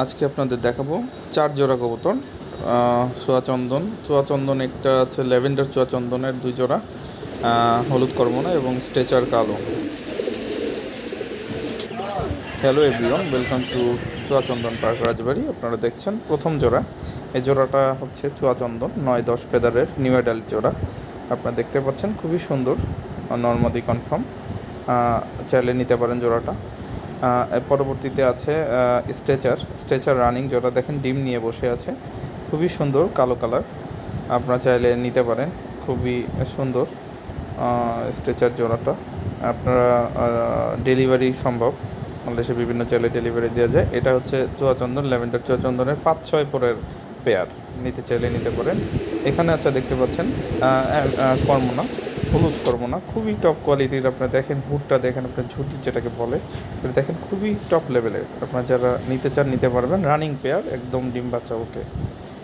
আজকে আপনাদের দেখাবো চার জোড়া কবুতর চুয়াচন্দন। চুয়াচন্দন একটা আছে ল্যাভেন্ডার চুয়াচন্দনের দুই জোড়া হলুদ কর্মনা এবং স্ট্রেচার কালো। হ্যালো এভরিওয়ান ওয়েলকাম টু চুয়াচন্দন পার্ক রাজবাড়ি। আপনারা দেখছেন প্রথম জোড়া। এই জোড়াটা হচ্ছে চুয়াচন্দন, নয় দশ ফেদারের নিউ অ্যাডাল্ট জোড়া। আপনারা দেখতে পাচ্ছেন খুবই সুন্দর নর্মাদি কনফার্ম চাইলে নিতে পারেন জোড়াটা। পরবর্তীতে আছে স্ট্রেচার স্ট্রেচার রানিং জোড়া দেখেন ডিম নিয়ে বসে আছে। খুবই সুন্দর, কালো কালার আপনারা চাইলে নিতে পারেন, খুবই সুন্দর স্ট্রেচার জোড়াটা। আপনারা ডেলিভারি সম্ভব। বাংলাদেশে বিভিন্ন চাইলে ডেলিভারি দেওয়া যায়। এটা হচ্ছে চুয়াচন্দন, ল্যাভেন্ডার চুয়াচন্দনের পাঁচ ছয় পরের পেয়ার নিতে চাইলে নিতে পারেন। এখানে আচ্ছা দেখতে পাচ্ছেন কর্মনা হলুদ করব না, খুবই টপ কোয়ালিটির আপনার দেখেন হুডটা দেখেন, আপনার ঝুটি যেটাকে বলে, এটা দেখেন খুবই টপ লেভেলের আপনার যারা নিতে চান, নিতে পারবেন। রানিং পেয়ার একদম ডিম বাচ্চা ওকে